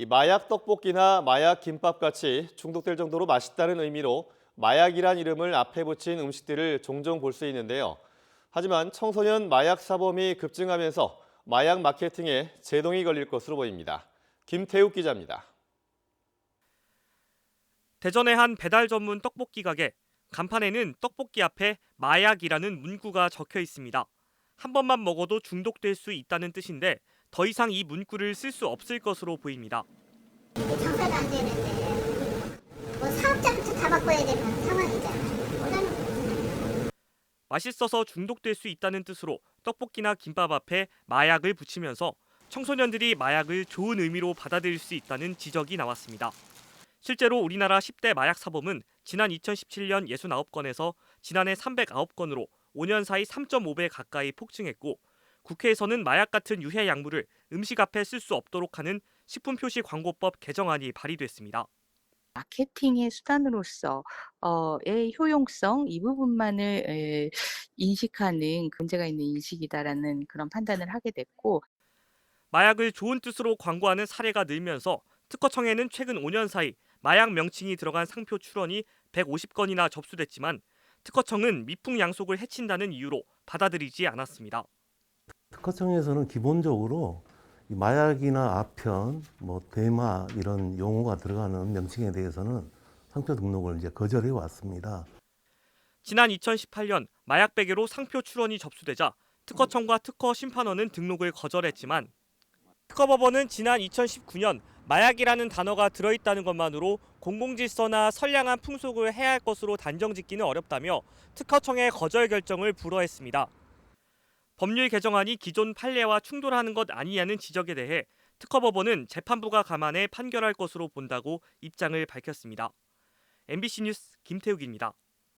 이 마약 떡볶이나 마약 김밥 같이 중독될 정도로 맛있다는 의미로 마약이란 이름을 앞에 붙인 음식들을 종종 볼 수 있는데요. 하지만 청소년 마약 사범이 급증하면서 마약 마케팅에 제동이 걸릴 것으로 보입니다. 김태욱 기자입니다. 대전의 한 배달 전문 떡볶이 가게 간판에는 떡볶이 앞에 마약이라는 문구가 적혀 있습니다. 한 번만 먹어도 중독될 수 있다는 뜻인데 더 이상 이 문구를 쓸 수 없을 것으로 보입니다. 장사도 안 되는데 뭐 사업자부터 다 바꿔야 되는 상황이잖아요. 그러면 맛있어서 중독될 수 있다는 뜻으로 떡볶이나 김밥 앞에 마약을 붙이면서 청소년들이 마약을 좋은 의미로 받아들일 수 있다는 지적이 나왔습니다. 실제로 우리나라 10대 마약 사범은 지난 2017년 69건에서 지난해 309건으로 5년 사이 3.5배 가까이 폭증했고 국회에서는 마약 같은 유해 약물을 음식 앞에 쓸 수 없도록 하는 식품표시 광고법 개정안이 발의됐습니다. 마케팅의 수단으로서 어의 효용성 이 부분만을 에, 인식하는 문제가 있는 인식이다라는 그런 판단을 하게 됐고 마약을 좋은 뜻으로 광고하는 사례가 늘면서 특허청에는 최근 5년 사이 마약 명칭이 들어간 상표 출원이 150건이나 접수됐지만 특허청은 미풍 양속을 해친다는 이유로 받아들이지 않았습니다. 특허청에서는 기본적으로 이 마약이나 아편, 뭐 대마 이런 용어가 들어가는 명칭에 대해서는 상표 등록을 이제 거절해 왔습니다. 지난 2018년 마약 베개로 상표 출원이 접수되자 특허청과 특허 심판원은 등록을 거절했지만 특허법원은 지난 2019년 마약이라는 단어가 들어있다는 것만으로 공공질서나 선량한 풍속을 해야 할 것으로 단정짓기는 어렵다며 특허청의 거절 결정을 불허했습니다. 법률 개정안이 기존 판례와 충돌하는 것 아니냐는 지적에 대해 특허법원은 재판부가 감안해 판결할 것으로 본다고 입장을 밝혔습니다. MBC 뉴스 김태욱입니다.